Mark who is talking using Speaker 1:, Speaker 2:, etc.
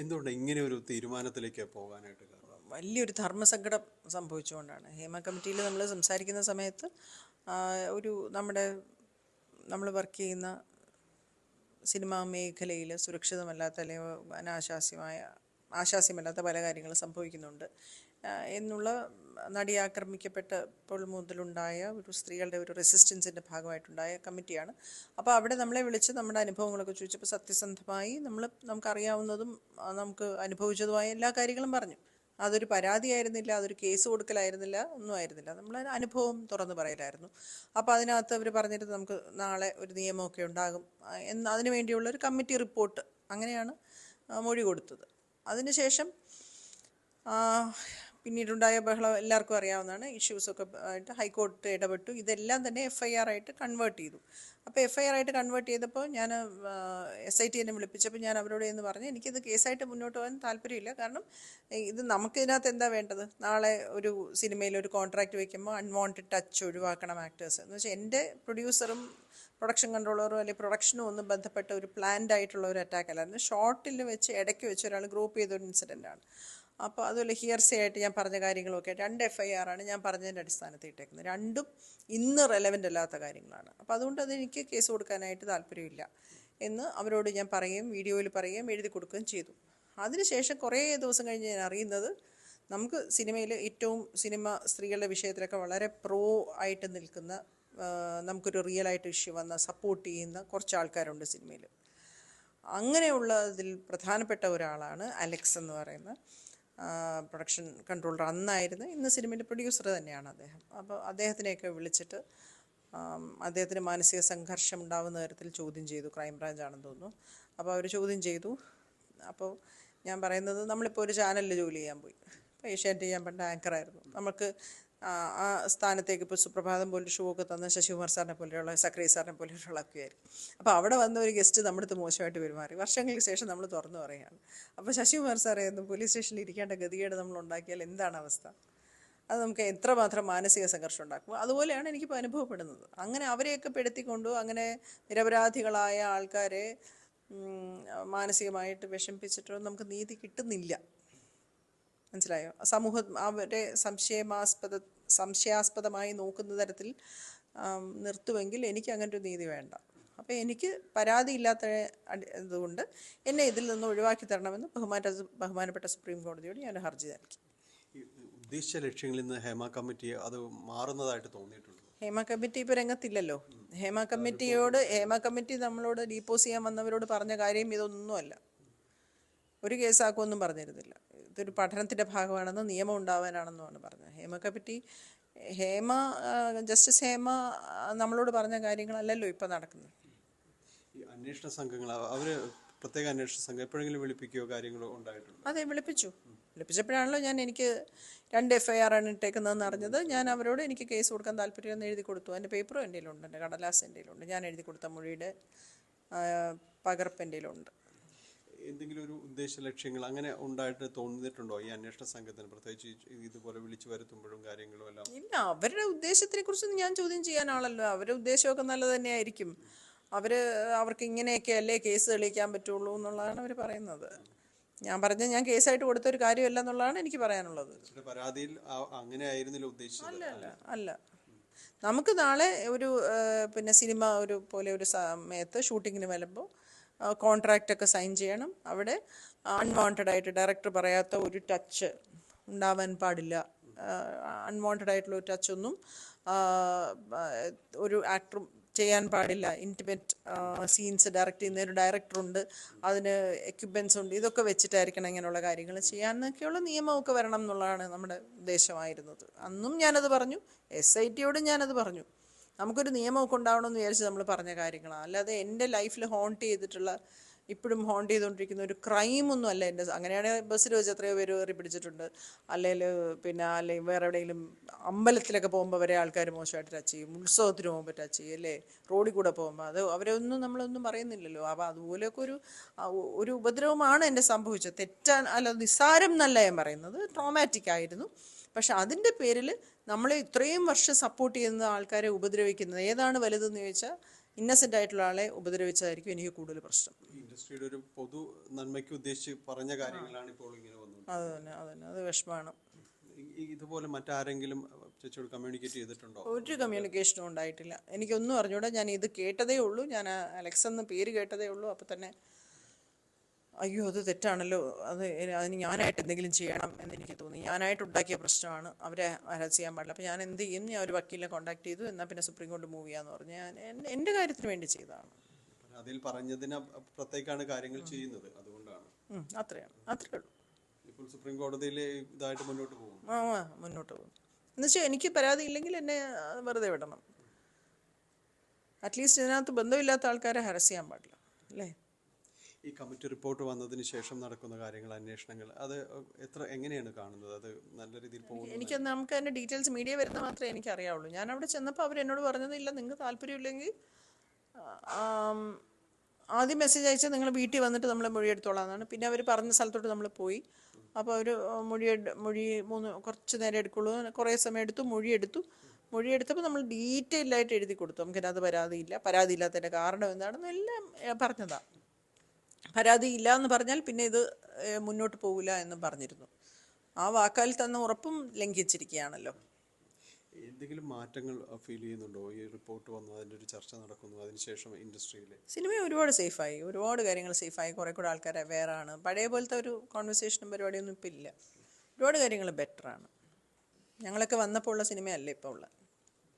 Speaker 1: എന്തുകൊണ്ട് ഇങ്ങനെ ഒരു തീരുമാനത്തിലേക്ക് പോകാനായിട്ട് കാരണം?
Speaker 2: വലിയൊരു ധർമ്മസങ്കടം സംഭവിച്ചുകൊണ്ടാണ്. ഹേമ കമ്മിറ്റിയിൽ നമ്മൾ സംസാരിക്കുന്ന സമയത്ത് ഒരു നമ്മുടെ നമ്മൾ വർക്ക് ചെയ്യുന്ന സിനിമാ മേഖലയിൽ സുരക്ഷിതമല്ലാത്ത അല്ലെങ്കിൽ അനാശാസ്യമായ ആശാസ്യമല്ലാത്ത പല കാര്യങ്ങളും സംഭവിക്കുന്നുണ്ട്. എന്നുള്ള നടി ആക്രമിക്കപ്പെട്ടപ്പോൾ മുതലുണ്ടായ ഒരു സ്ത്രീകളുടെ ഒരു റെസിസ്റ്റൻസിന്റെ ഭാഗമായിട്ടുണ്ടായ കമ്മിറ്റിയാണ്. അപ്പോൾ അവിടെ നമ്മളെ വിളിച്ച് നമ്മുടെ അനുഭവങ്ങളൊക്കെ ചോദിച്ചപ്പോൾ സത്യസന്ധമായി നമ്മൾ നമുക്കറിയാവുന്നതും നമുക്ക് അനുഭവിച്ചതുമായ എല്ലാ കാര്യങ്ങളും പറഞ്ഞു. അതൊരു പരാതിയായിരുന്നില്ല അതൊരു കേസ് കൊടുക്കലായിരുന്നില്ല ഒന്നും ആയിരുന്നില്ല നമ്മൾ അനുഭവം തുറന്നു പറയലായിരുന്നു. അപ്പോൾ അതിനകത്ത് അവർ പറഞ്ഞിട്ട് നമുക്ക് നാളെ ഒരു നിയമമൊക്കെ ഉണ്ടാകും. എന്ന് അതിനു വേണ്ടിയുള്ള ഒരു കമ്മിറ്റി റിപ്പോർട്ട് അങ്ങനെയാണ് മൊഴി കൊടുത്തത്. അതിനുശേഷം പിന്നീടുണ്ടായ ബഹളം എല്ലാവർക്കും അറിയാവുന്നതാണ്. ഇഷ്യൂസൊക്കെ ആയിട്ട് ഹൈക്കോടതി ഇടപെട്ടു. ഇതെല്ലാം തന്നെ എഫ് ഐ ആർ ആയിട്ട് കൺവേർട്ട് ചെയ്തു. അപ്പോൾ എഫ് ഐ ആർ ആയിട്ട് കൺവേർട്ട് ചെയ്തപ്പോൾ ഞാൻ എസ് ഐ ടി എന്നെ വിളിപ്പിച്ചപ്പോൾ ഞാൻ അവരോട് എന്ന് പറഞ്ഞു എനിക്കിത് കേസായിട്ട് മുന്നോട്ട് പോകാൻ താല്പര്യമില്ല. കാരണം ഇത് നമുക്കിതിനകത്ത് എന്താ വേണ്ടത്? നാളെ ഒരു സിനിമയിൽ ഒരു കോൺട്രാക്റ്റ് വയ്ക്കുമ്പോൾ അൺവാണ്ടഡ് ടച്ച് ഒഴിവാക്കണം ആക്ടേഴ്സ് എന്ന് വെച്ചാൽ എന്റെ പ്രൊഡ്യൂസറും പ്രൊഡക്ഷൻ കൺട്രോളറും അല്ലെങ്കിൽ പ്രൊഡക്ഷനും ഒന്നും ബന്ധപ്പെട്ട ഒരു പ്ലാൻഡ് ആയിട്ടുള്ള ഒരു അറ്റാക്ക് അല്ലായിരുന്നു ഷോർട്ടിൽ വെച്ച് ഇടയ്ക്ക് വെച്ച് ഒരാൾ ഗ്രൂപ്പ് ചെയ്ത ഒരു ഇൻസിഡന്റ് ആണ്. അപ്പോൾ അതുപോലെ ഹിയർസേ ആയിട്ട് ഞാൻ പറഞ്ഞ കാര്യങ്ങളൊക്കെ രണ്ട് എഫ് ഐ ആർ ആണ് ഞാൻ പറഞ്ഞതിന്റെ അടിസ്ഥാനത്തിൽ ഇട്ടേക്കുന്നത്. രണ്ടും ഇന്ന് റെലവന്റ് അല്ലാത്ത കാര്യങ്ങളാണ്. അപ്പോൾ അതുകൊണ്ട് അതെനിക്ക് കേസ് കൊടുക്കാനായിട്ട് താല്പര്യമില്ല എന്ന് അവരോട് ഞാൻ പറയുകയും വീഡിയോയിൽ പറയുകയും എഴുതി കൊടുക്കുകയും ചെയ്തു. അതിനുശേഷം കുറേ ദിവസം കഴിഞ്ഞ് ഞാൻ അറിയുന്നത് നമുക്ക് സിനിമയിൽ ഏറ്റവും സിനിമ സ്ത്രീകളുടെ വിഷയത്തിലൊക്കെ വളരെ പ്രോ ആയിട്ട് നിൽക്കുന്ന നമുക്കൊരു റിയൽ ആയിട്ട് ഇഷ്യൂ വന്ന സപ്പോർട്ട് ചെയ്യുന്ന കുറച്ച് ആൾക്കാരുണ്ട് സിനിമയിൽ അങ്ങനെയുള്ളതിൽ പ്രധാനപ്പെട്ട ഒരാളാണ് അലക്സ് എന്ന് പറയുന്ന. പ്രൊഡക്ഷൻ കൺട്രോളർ അന്നായിരുന്നു ഇന്ന് സിനിമയുടെ പ്രൊഡ്യൂസർ തന്നെയാണ് അദ്ദേഹം. അപ്പോൾ അദ്ദേഹത്തിനെയൊക്കെ വിളിച്ചിട്ട് അദ്ദേഹത്തിന് മാനസിക സംഘർഷം ഉണ്ടാകുന്ന തരത്തിൽ ചോദ്യം ചെയ്തു. ക്രൈംബ്രാഞ്ച് ആണെന്ന് തോന്നുന്നു. അപ്പോൾ അവർ ചോദ്യം ചെയ്തു. അപ്പോൾ ഞാൻ പറയുന്നത് നമ്മളിപ്പോൾ ഒരു ചാനലിൽ ജോലി ചെയ്യാൻ പോയി. ഏഷ്യാനെറ്റ് ഞാൻ പണ്ട് ആങ്കറായിരുന്നു നമുക്ക് ആ സ്ഥാനത്തേക്ക് ഇപ്പോൾ സുപ്രഭാതം പോലെ ഷോ ഒക്കെ തന്ന ശശികുമാർ സാറിനെ പോലെയുള്ള സക്രീ സാറിനെ പോലെയുള്ള ഒക്കെ ആയിരിക്കും അപ്പോൾ അവിടെ വന്ന ഒരു ഗസ്റ്റ് നമ്മുടെ അടുത്ത് മോശമായിട്ട് പെരുമാറി. വർഷങ്ങൾക്ക് ശേഷം നമ്മൾ തുറന്നു പറയുകയാണ്. അപ്പോൾ ശശികുമാർ സാറേ ഒന്ന് പോലീസ് സ്റ്റേഷനിൽ ഇരിക്കേണ്ട ഗതികേട് നമ്മൾ ഉണ്ടാക്കിയാൽ എന്താണ് അവസ്ഥ? അത് നമുക്ക് എത്രമാത്രം മാനസിക സംഘർഷം ഉണ്ടാക്കും? അതുപോലെയാണ് എനിക്കിപ്പോൾ അനുഭവപ്പെടുന്നത്. അങ്ങനെ അവരെയൊക്കെ പെടുത്തിക്കൊണ്ടു അങ്ങനെ നിരപരാധികളായ ആൾക്കാരെ മാനസികമായിട്ട് വിഷമിപ്പിച്ചിട്ടോ നമുക്ക് നീതി കിട്ടുന്നില്ല. മനസ്സിലായോ? സമൂഹ അവരെ സംശയമാസ്പദ സംശയാസ്പദമായി നോക്കുന്ന തരത്തിൽ നിർത്തുമെങ്കിൽ എനിക്ക് അങ്ങനെ ഒരു നീതി വേണ്ട. അപ്പോൾ എനിക്ക് പരാതി ഇല്ലാത്ത ഇതുകൊണ്ട് എന്നെ ഇതിൽ നിന്ന് ഒഴിവാക്കി തരണമെന്ന് ബഹുമാന ബഹുമാനപ്പെട്ട സുപ്രീം കോടതിയോട് ഞാൻ ഹർജി നൽകി.
Speaker 1: ഉദ്ദേശിച്ച ലക്ഷ്യങ്ങളിൽ നിന്ന് ഹേമ കമ്മിറ്റി അത് മാറുന്നതായിട്ട് തോന്നിയിട്ടുണ്ട്?
Speaker 2: ഹേമ കമ്മിറ്റി ഇപ്പോൾ രംഗത്തില്ലല്ലോ. ഹേമ കമ്മിറ്റിയോട് ഹേമ കമ്മിറ്റി നമ്മളോട് ഡീപ്പോസ് ചെയ്യാൻ വന്നവരോട് പറഞ്ഞ കാര്യം ഇതൊന്നുമല്ല. ഒരു കേസാക്കുമെന്നും പറഞ്ഞിരുന്നില്ല. ഇതൊരു പഠനത്തിന്റെ ഭാഗമാണെന്ന് നിയമം ഉണ്ടാവാനാണെന്നുമാണ് പറഞ്ഞത്. ഹേമ പറ്റി ഹേമ ജസ്റ്റിസ് ഹേമ നമ്മളോട് പറഞ്ഞ കാര്യങ്ങളല്ലല്ലോ ഇപ്പം നടക്കുന്നത്.
Speaker 1: ഈ അന്വേഷണ സംഘങ്ങൾ അവർ പ്രത്യേക അന്വേഷണ സംഘം എപ്പോഴെങ്കിലും വിളിപ്പിക്കുകയോ കാര്യങ്ങളോ ഉണ്ടായിട്ടുണ്ട്?
Speaker 2: അതെ വിളിപ്പിച്ചു. വിളിപ്പിച്ചപ്പോഴാണല്ലോ ഞാൻ എനിക്ക് രണ്ട് എഫ് ഐ ആർ ആണ് ഇട്ടേക്കുന്നതെന്ന് അറിഞ്ഞത്. ഞാൻ അവരോട് എനിക്ക് കേസ് കൊടുക്കാൻ താല്പര്യമെന്ന് എഴുതി കൊടുത്തു. എന്റെ പേപ്പറും എന്റെ കയ്യിലുണ്ട് എന്റെ കടലാസ് എന്റെ കയ്യിലുണ്ട്. ഞാൻ എഴുതി കൊടുത്ത മൊഴിയുടെ പകർപ്പ് എന്റെ കയ്യിലുണ്ട്.
Speaker 1: എന്തെങ്കിലും ഒരു ഉദ്ദേശ ലക്ഷ്യങ്ങൾ അങ്ങനെ ഉണ്ടായിട്ട് തോന്നിയിട്ടുണ്ടോ? ഈ അന്വേഷണ സംഘത്തിന് പ്രത്യേകിച്ച് ഇതുപോലെ വിളിച്ചു വരുത്തുമ്പോഴും കാര്യങ്ങളും എല്ലാം?
Speaker 2: ഇല്ല അവരുടെ ഉദ്ദേശത്തിനെ കുറിച്ചൊന്നും ഞാൻ ചോദ്യം ചെയ്യാനാണല്ലോ അവരുടെ ഉദ്ദേശമൊക്കെ നല്ലത് തന്നെയായിരിക്കും. അവർ അവർക്ക് ഇങ്ങനെയൊക്കെ അല്ലേ കേസ് തെളിയിക്കാൻ പറ്റുള്ളൂ എന്നുള്ളതാണ് അവർ പറയുന്നത്. ഞാൻ പറഞ്ഞ ഞാൻ കേസായിട്ട് കൊടുത്ത ഒരു കാര്യമല്ല എന്നുള്ളതാണ് എനിക്ക് പറയാനുള്ളത്.
Speaker 1: പരാതിയിൽ അങ്ങനെ ആയിരുന്നില്ല ഉദ്ദേശിച്ചത്.
Speaker 2: അല്ല അല്ല അല്ല. നമുക്ക് നാളെ ഒരു പിന്നെ സിനിമ ഒരു പോലെ ഒരു സമയത്ത് ഷൂട്ടിങ്ങിന് വരുമ്പോൾ കോൺട്രാക്റ്റ് ഒക്കെ സൈൻ ചെയ്യണം. അവിടെ അൺവാണ്ടഡ് ആയിട്ട് ഡയറക്ടർ പറയാത്ത ഒരു ടച്ച് ഉണ്ടാവാൻ പാടില്ല. അൺവാണ്ടഡ് ആയിട്ടുള്ള ഒരു ടച്ച് ഒന്നും ആ, ആ, ഒരു ആക്ടറും ചെയ്യാൻ പാടില്ല. ഇന്റിമേറ്റ് സീൻസ് ഡയറക്റ്റ് ചെയ്യുന്ന ഒരു ഡയറക്ടറുണ്ട് അതിന് എക്യുപ്മെൻസ് ഉണ്ട്. ഇതൊക്കെ വെച്ചിട്ടായിരിക്കണം ഇങ്ങനെയുള്ള കാര്യങ്ങൾ ചെയ്യാൻ എന്നൊക്കെയുള്ള നിയമമൊക്കെ വരണം എന്നുള്ളതാണ് നമ്മുടെ ഉദ്ദേശമായിരുന്നത്. അന്നും ഞാനത് പറഞ്ഞു. എസ് ഐ ടിയോടും ഞാനത് പറഞ്ഞു. നമുക്കൊരു നിയമമൊക്കെ ഉണ്ടാവണമെന്ന് വിചാരിച്ച് നമ്മൾ പറഞ്ഞ കാര്യങ്ങളാണ് അല്ലാതെ എന്റെ ലൈഫിൽ ഹോണ്ട് ചെയ്തിട്ടുള്ള ഇപ്പോഴും ഹോണ്ട് ചെയ്തുകൊണ്ടിരിക്കുന്ന ഒരു ക്രൈമൊന്നും അല്ല എന്റെ അങ്ങനെയാണെങ്കിൽ ബസ്സിൽ വെച്ച് എത്രയോ പേര് കയറി പിടിച്ചിട്ടുണ്ട്. അല്ലെങ്കിൽ പിന്നെ അല്ലെങ്കിൽ വേറെ എവിടെയെങ്കിലും അമ്പലത്തിലൊക്കെ പോകുമ്പോൾ വരെ ആൾക്കാർ മോശമായിട്ട് ടച്ച് ചെയ്യും. ഉത്സവത്തിന് പോകുമ്പോൾ ടച്ച് ചെയ്യും അല്ലേ? റോഡിൽ കൂടെ പോകുമ്പോൾ അത് അവരൊന്നും നമ്മളൊന്നും പറയുന്നില്ലല്ലോ. അപ്പോൾ അതുപോലെയൊക്കെ ഒരു ഒരു ഉപദ്രവമാണ് എന്റെ സംഭവിച്ചത്. തെറ്റാൻ അല്ല നിസ്സാരം എന്നല്ല ഞാൻ പറയുന്നത്. ട്രോമാറ്റിക് ആയിരുന്നു. പക്ഷെ അതിന്റെ പേരിൽ നമ്മളെ ഇത്രയും വർഷം സപ്പോർട്ട് ചെയ്യുന്ന ആൾക്കാരെ ഉപദ്രവിക്കുന്നത് ഏതാണ് വലുതെന്ന് ചോദിച്ചാൽ ഇന്നസെന്റ് ആയിട്ടുള്ള ആളെ ഉപദ്രവിച്ചതായിരിക്കും എനിക്ക് കൂടുതൽ പ്രശ്നം.
Speaker 1: ഇൻഡസ്ട്രിയുടെ ഒരു പൊതു നന്മയ്ക്ക് ഉദ്ദേശിച്ച് പറഞ്ഞ കാര്യങ്ങളാണ് ഇപ്പോൾ ഇങ്ങനെ വന്നത്.
Speaker 2: അത് തന്നെ അത് തന്നെ. അത്
Speaker 1: ഈ ഇതുപോലെ മറ്റാരെങ്കിലും ചേച്ചിയോട് കമ്മ്യൂണിക്കേറ്റ് ചെയ്തിട്ടുണ്ടോ?
Speaker 2: ഒരു കമ്മ്യൂണിക്കേഷനും ഉണ്ടായിട്ടില്ല. എനിക്കൊന്നും അറിഞ്ഞൂടാ. ഞാൻ ഇത് കേട്ടതേ ഉള്ളൂ. ഞാൻ അലക്സ് എന്ന് പേര് കേട്ടതേ ഉള്ളൂ. അപ്പോൾ തന്നെ അയ്യോ അത് തെറ്റാണല്ലോ. അത് അതിന് ഞാനായിട്ട് എന്തെങ്കിലും ചെയ്യണം എന്ന് എനിക്ക് തോന്നി. ഞാനായിട്ട് ഉണ്ടാക്കിയ പ്രശ്നമാണ് അവരെ ഹരാസ് ചെയ്യാൻ പാടില്ല. അപ്പോൾ ഞാൻ എന്ത് ചെയ്യും? ഞാൻ ഒരു വക്കീലിനെ കോൺടാക്ട് ചെയ്തു. എന്നാൽ പിന്നെ സുപ്രീം കോടതി മൂവ് ചെയ്യാന്ന് പറഞ്ഞു. ഞാൻ എന്റെ കാര്യത്തിന് വേണ്ടി ചെയ്തതാണ്.
Speaker 1: അതിൽ പറഞ്ഞതിന് കാര്യങ്ങൾ ചെയ്യുന്നത്. അതുകൊണ്ടാണ്.
Speaker 2: അത്രയാണ്. അത്രേ ഉള്ളൂ.
Speaker 1: ഇപ്പോൾ സുപ്രീം കോടതിയിൽ ഇതായിട്ട് മുന്നോട്ട് പോകും.
Speaker 2: ആ ആ, മുന്നോട്ട് പോകും. എന്നുവെച്ചാൽ എനിക്ക് പരാതി ഇല്ലെങ്കിൽ എന്നെ വെറുതെ വിടണം. അറ്റ്ലീസ്റ്റ് ഇതിനകത്ത് ബന്ധമില്ലാത്ത ആൾക്കാരെ ഹരസ് ചെയ്യാൻ പാടില്ല. അല്ലേ?
Speaker 1: ഈ കമ്മിറ്റി റിപ്പോർട്ട് വന്നതിന് ശേഷം നടക്കുന്ന കാര്യങ്ങൾ അന്വേഷണങ്ങൾ അത് എത്ര എങ്ങനെയാണ് കാണുന്നത്? അത് നല്ല രീതിയിൽ പോകുന്നത്
Speaker 2: എനിക്ക് നമുക്ക് അതിന്റെ ഡീറ്റെയിൽസ് മീഡിയ വരുന്ന മാത്രമേ എനിക്ക് അറിയാവുള്ളൂ ഞാൻ അവിടെ ചെന്നപ്പോൾ അവർ എന്നോട് പറഞ്ഞത് ഇല്ല നിങ്ങൾക്ക് താല്പര്യമില്ലെങ്കിൽ ആദ്യം മെസ്സേജ് അയച്ചാൽ നിങ്ങൾ വീട്ടിൽ വന്നിട്ട് നമ്മൾ മൊഴിയെടുത്തോളാം എന്നാണ്. പിന്നെ അവർ പറഞ്ഞ സ്ഥലത്തോട്ട് നമ്മൾ പോയി. അപ്പോൾ അവർ മൊഴി മൊഴി മൂന്ന് കുറച്ച് നേരം എടുക്കുള്ളൂ. കുറേ സമയം എടുത്തു മൊഴിയെടുത്തു മൊഴിയെടുത്തപ്പോൾ നമ്മൾ ഡീറ്റെയിൽ ആയിട്ട് എഴുതി കൊടുത്തു. നമുക്കിനകത്ത് പരാതിയില്ല. പരാതിയില്ലാത്തതിന്റെ കാരണം എന്താണെന്ന് എല്ലാം പറഞ്ഞതാണ് പരാതി ഇല്ല എന്ന് പറഞ്ഞാൽ പിന്നെ ഇത് മുന്നോട്ട് പോകില്ല എന്ന് പറഞ്ഞിരുന്നു. ആ വാക്കാൽ തന്ന ഉറപ്പും ലംഘിച്ചിരിക്കുകയാണല്ലോ.
Speaker 1: എന്തെങ്കിലും മാറ്റങ്ങൾ ഫീൽ ചെയ്യുന്നുണ്ടോ? ഈ റിപ്പോർട്ട് വന്നു അതിന്റെ ഒരു ചർച്ച നടക്കുന്നു അതിനുശേഷം ഇൻഡസ്ട്രിയിൽ
Speaker 2: സിനിമ ഒരുപാട് സേഫായി. ഒരുപാട് കാര്യങ്ങൾ സേഫായി. കുറേ കൂടെ ആൾക്കാർ അവെയറാണ് പഴയ പോലത്തെ ഒരു കോൺവെർസേഷനും പരിപാടിയൊന്നും ഇപ്പം ഇല്ല. ഒരുപാട് കാര്യങ്ങൾ ബെറ്ററാണ് ഞങ്ങളൊക്കെ വന്നപ്പോൾ ഉള്ള സിനിമയല്ല ഇപ്പോൾ ഉള്ളത്